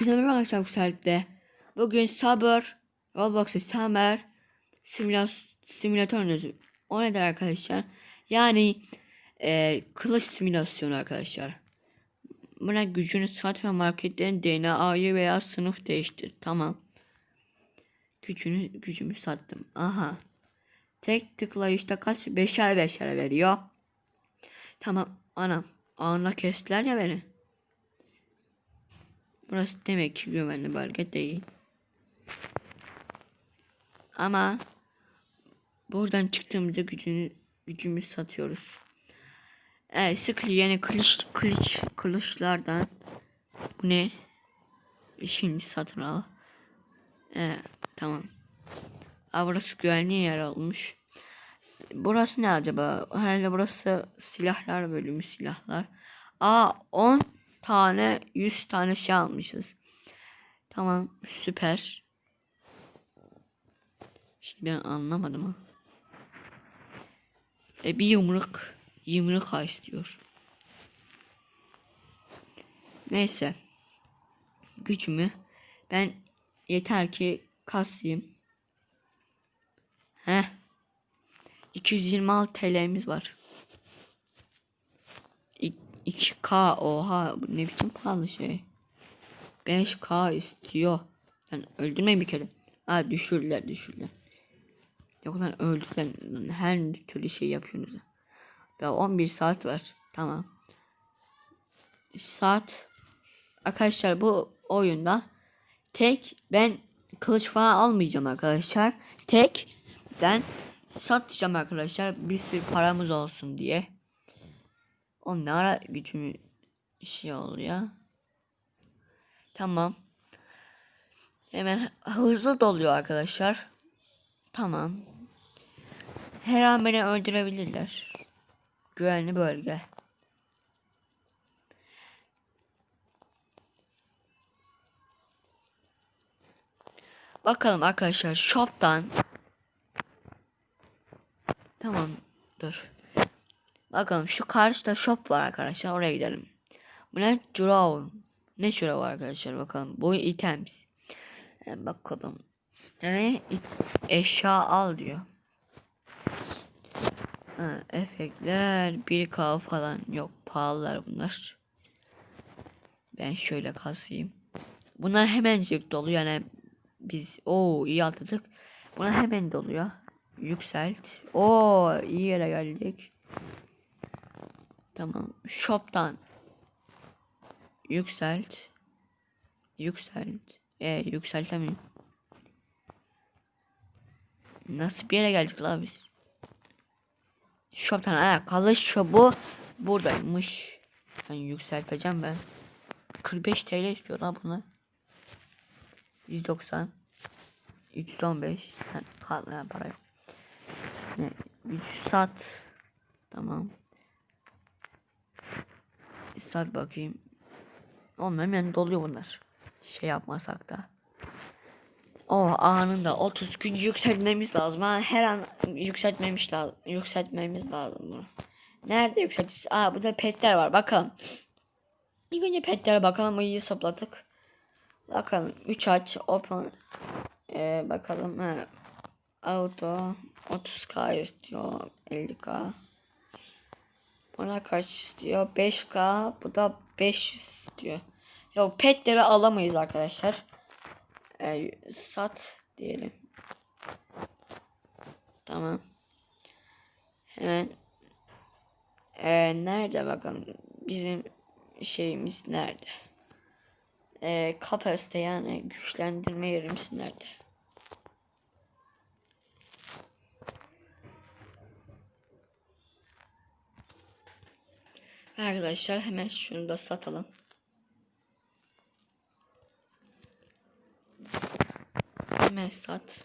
Bizim merhaba arkadaşlar yükseltti. Bugün sabır, Roblox'u Summer simülas simülatör oynuyoruz. O nedir arkadaşlar? Yani e, kılıç simülasyonu arkadaşlar. Buna gücünü sat ve marketlerin DNA'yı veya sınıf değiştir. Tamam. Gücünü gücümü sattım. Aha. Tek tıklayışta kaç? Beşer beşer veriyor. Tamam anam. Anla kestiler ya beni. Burası demek ki güvenli bölge değil. Ama buradan çıktığımızda gücünü gücümü satıyoruz. Evet sıkı yeni kılıç kılıç kılıçlardan bu ne? Şimdi satın al. Evet tamam. Aa, burası güvenli yer olmuş. Burası ne acaba? Herhalde burası silahlar bölümü silahlar. Aa 10 tane 100 tane şey almışız. Tamam süper. Şimdi ben anlamadım ha. E bir yumruk yumruk ha istiyor. Neyse. Gücümü ben yeter ki kasayım. Heh. 226 TL'miz var. 2K oha ne biçim pahalı şey. 5K istiyor. Sen öldürmeyin bir kere. Ha düşürler düşürler. Yok lan. Lan Her türlü şey yapıyorsunuz. Daha 11 saat var. Tamam. Saat. Arkadaşlar bu oyunda tek ben kılıç falan almayacağım arkadaşlar. Tek ben satacağım arkadaşlar. Bir sürü paramız olsun diye. O ne ara gücümü şey oluyor. Tamam. Hemen hızlı doluyor arkadaşlar. Tamam. Her an beni öldürebilirler. Güvenli bölge. Bakalım arkadaşlar shop'tan Tamam dur. Bakalım şu karşıda shop var arkadaşlar oraya gidelim. Bu ne? Draw. Ne şura var arkadaşlar bakalım. Bu items. Hemen bakalım. Yani eşya al diyor. Ha, efektler 1K falan yok pahalılar bunlar. Ben şöyle kasayım. Bunlar hemencik dolu yani biz o iyi atladık. Bunlar hemen doluyor. Yükselt. O iyi yere geldik. Tamam. Shop'tan yükselt. Yükselt. E yükseltemiyorum. Nasıl bir yere geldik la biz? Shop'tan alakalı shop'u buradaymış. Ben yükselteceğim ben. 45 TL istiyor lan bunlar. 190 315 yani kalmayan para yok. Ne? 3 sat. Tamam. Sat bakayım. Oğlum hemen doluyor bunlar. Şey yapmasak da. O anında 30 gün yükseltmemiz lazım. Ha, her an yükseltmemiş lazım. Yükseltmemiz lazım bunu. Nerede yükselteceğiz? Aa burada petler var. Bakalım. İlk önce petlere bakalım. İyi sapladık. Bakalım. 3 aç. Open. Ee, bakalım. Ha. Auto. 30k istiyor. 50k. Buna kaç istiyor? 5k. Bu da 500 istiyor. Yok petleri alamayız arkadaşlar. Ee, sat diyelim. Tamam. Hemen. Ee, nerede bakalım. Bizim şeyimiz nerede? Ee, kapasite yani güçlendirme yerimiz nerede? Arkadaşlar hemen şunu da satalım. Hemen sat.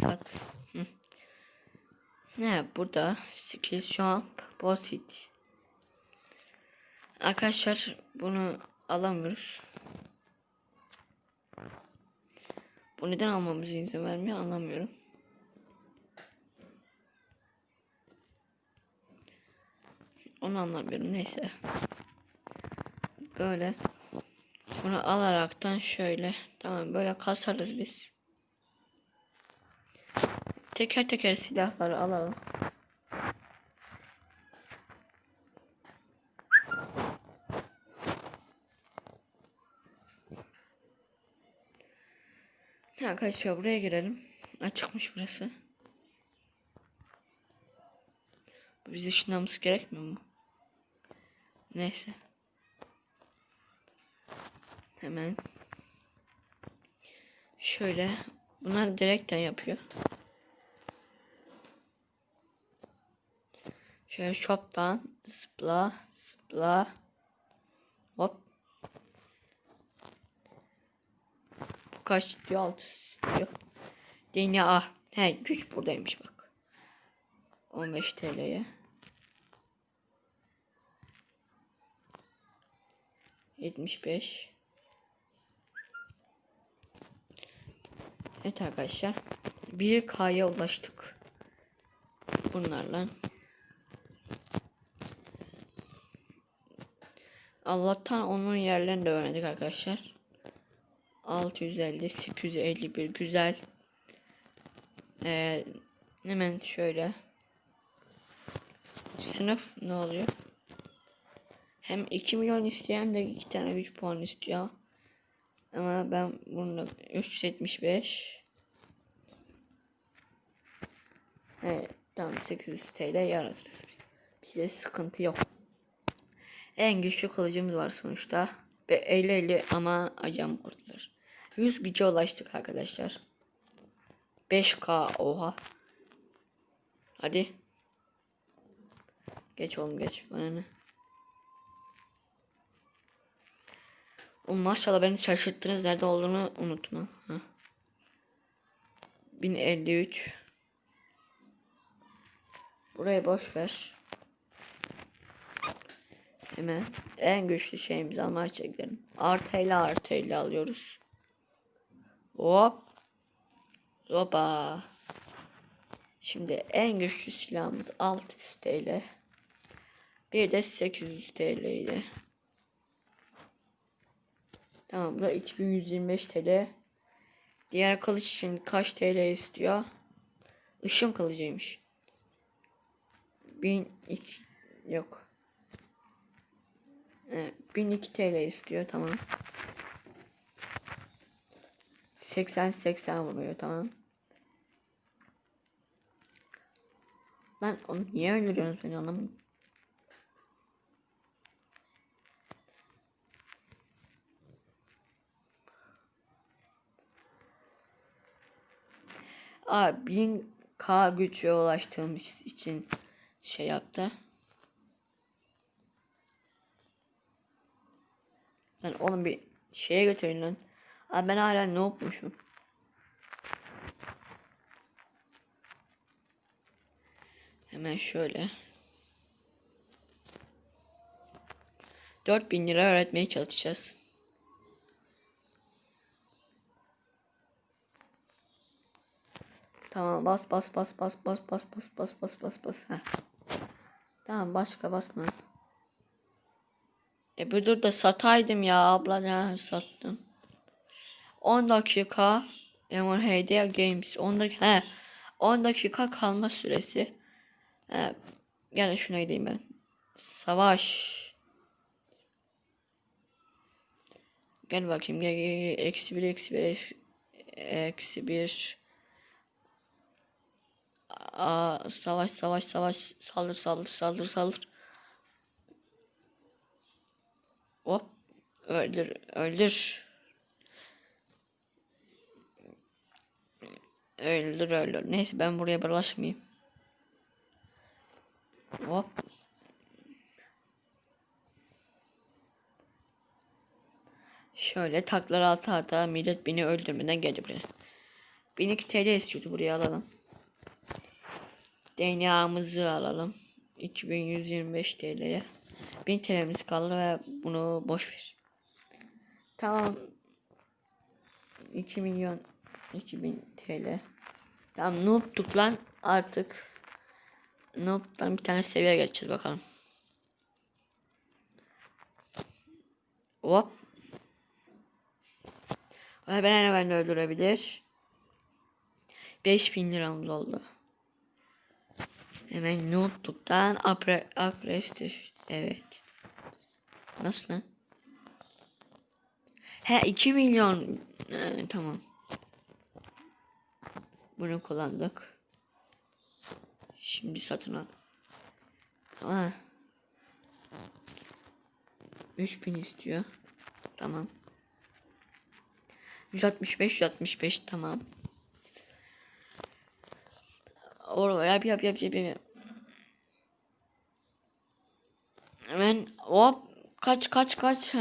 Sat. Hı. Ne burada? Skill shop basit. Arkadaşlar bunu alamıyoruz. Bu neden almamızı izin vermiyor anlamıyorum. Onu anlamıyorum neyse. böyle bunu alaraktan şöyle tamam böyle kasarız biz. Teker teker silahları alalım. Arkadaşlar buraya girelim. Açıkmış burası. Biz ışınlamamız gerekmiyor mu? Neyse. Hemen. Şöyle. Bunlar direkten yapıyor. Şöyle shop'tan zıpla zıpla. Hop. Bu kaç diyor? 6 diyor. DNA. He güç buradaymış bak. 15 TL'ye. 75 Evet arkadaşlar 1K'ya ulaştık. Bunlarla. Allah'tan onun yerlerini de öğrendik arkadaşlar. 650 851 güzel. Ee, hemen şöyle. Sınıf ne oluyor hem 2 milyon istiyor hem de 2 tane güç puan istiyor. Ama ben bunu 375 Evet tamam 800 TL yaratırız. Bize sıkıntı yok. En güçlü kılıcımız var sonuçta. Ve 50 50 ama acam kurtulur. 100 güce ulaştık arkadaşlar. 5K oha. Hadi. Geç oğlum geç. Bana ne? O maşallah beni şaşırttınız. Nerede olduğunu unutma. Heh. 1053 Burayı boş ver. Hemen en güçlü şeyimizi almaya çekelim. Artıyla artıyla alıyoruz. Hop. Hopa. Şimdi en güçlü silahımız 600 TL. Bir de 800 TL ile. Tamam da 2125 TL. Diğer kılıç için kaç TL istiyor? Işın kılıcıymış. 1002 yok. Evet, 1002 TL istiyor tamam. 80 80 vuruyor tamam. Lan onu niye öldürüyorsunuz beni anlamadım. Aa 1000k güce ulaştığımız için şey yaptı. Lan oğlum bir şeye götürün lan. Aa ben hala ne yapmışım? Hemen şöyle. 4000 lira öğretmeye çalışacağız. Tamam bas bas bas bas bas bas bas bas bas bas bas. Heh. Tamam başka basma. E bu dur da sataydım ya abla ya sattım. 10 dakika MRHD Games 10 dakika he 10 dakika kalma süresi. He, yani şuna gideyim ben. Savaş. Gel bakayım gel gel gel eksi bir eksi bir eksi, eksi bir Aa, savaş savaş savaş saldır saldır saldır saldır. Hop öldür öldür. Öldür öldür. Neyse ben buraya bulaşmayayım. Hop. Şöyle taklar altı ata millet beni öldürmeden geldi buraya. 1002 TL istiyordu buraya alalım. DNA'mızı alalım. 2125 TL'ye. 1000 TL'miz kaldı ve bunu boş ver. Tamam. 2 milyon 2000 TL. Tamam noob'tuk lan artık. Noob'dan bir tane seviye geçeceğiz bakalım. Hop. Ve ben hemen öldürebilir. 5000 liramız oldu. Hemen Notebook'tan apre, agresif. Evet. Nasıl lan? He 2 milyon. Ee, tamam. Bunu kullandık. Şimdi satın al. Aa. 3000 istiyor. Tamam. 165 165 tamam. Orada yap yap yap yap yap. Hemen hop kaç kaç kaç.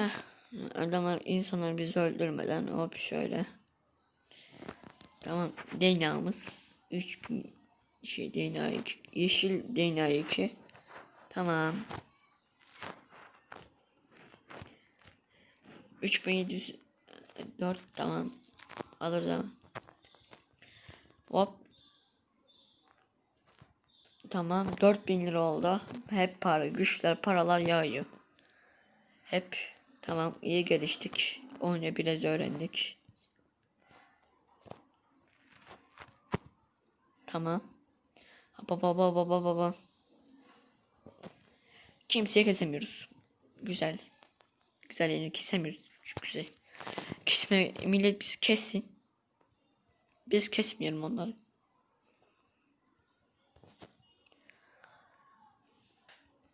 Adamlar insanlar bizi öldürmeden hop şöyle. Tamam DNA'mız 3000 şey DNA 2 yeşil DNA 2 tamam. 3704 tamam. Alırız hemen. Hop tamam 4000 lira oldu hep para güçler paralar yağıyor hep tamam iyi geliştik oyunu biraz öğrendik Tamam. Baba baba baba baba. Kimseye kesemiyoruz. Güzel. Güzel yani kesemiyoruz. Çok güzel. Kesme millet biz kessin. Biz kesmeyelim onları.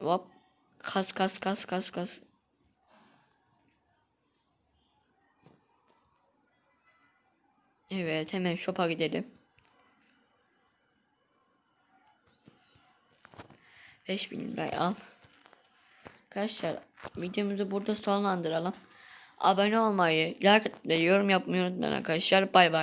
Hop. Kas kas kas kas kas. Evet hemen shop'a gidelim. 5000 lirayı al. Arkadaşlar videomuzu burada sonlandıralım. Abone olmayı, like etmeyi, yorum yapmayı unutmayın arkadaşlar. Bay bay.